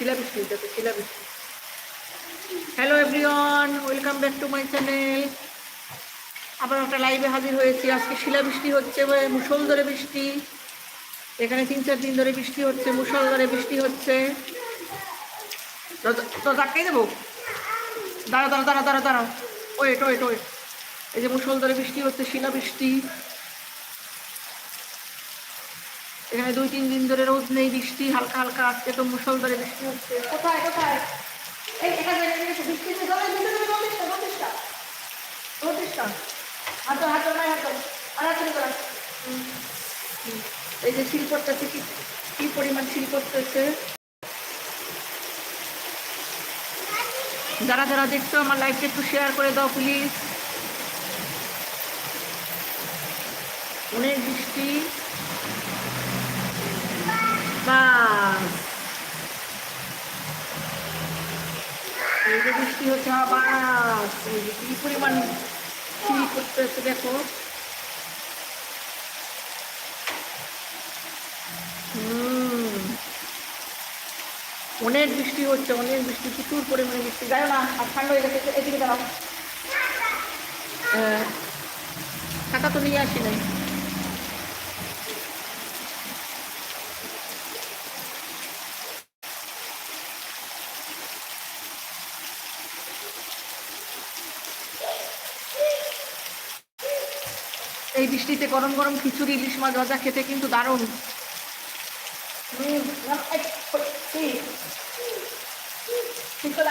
যাতে শিলাবৃষ্টি hello everyone welcome back to my channel আবার একটা লাইভে হাজির হয়েছি। আজকে শিলাবৃষ্টি হচ্ছে মানে মুসলধারে বৃষ্টি। এখানে তিন চার দিন ধরে বৃষ্টি হচ্ছে মুসলধারে বৃষ্টি হচ্ছে। তো- ধাক্কাই দেবো? দাঁড়া দাঁড়া দাঁড়া দাঁড়া দাঁড়াও। ওয়েট ওয়েট ওয়েট এই যে মুসলধারে বৃষ্টি হচ্ছে, শিলাবৃষ্টি। এখানে দুই, তিন দিন ধরে রোদ নেই, বৃষ্টি, হালকা হালকা, আজকে তো মুসলধারে বৃষ্টি হচ্ছে। কোথায় কোথায়? এই হচ্ছে এই যে শিল করতেছে কি কি পরিমাণ শিল করতেছে যারা যারা দেখছ আমার লাইভটা একটু শেয়ার করে দাও প্লিজ অনেক বৃষ্টি। এই বৃষ্টি হচ্ছে বাস এই যে পরিমাণ শিল করতেছে দেখো। হুম। অনেক বৃষ্টি হচ্ছে, অনেক বৃষ্টি, প্রচুর পরিমাণে বৃষ্টি। যাই না, আর ঠান্ডা হয়ে গেছে, এদিকে দাঁড়াও। টাকা তো নিয়ে আসি নাই। এই বৃষ্টিতে গরম গরম খিচুড়ি ইলিশ মাছ ভাজা খেতে কিন্তু দারুণ? ঠিক করে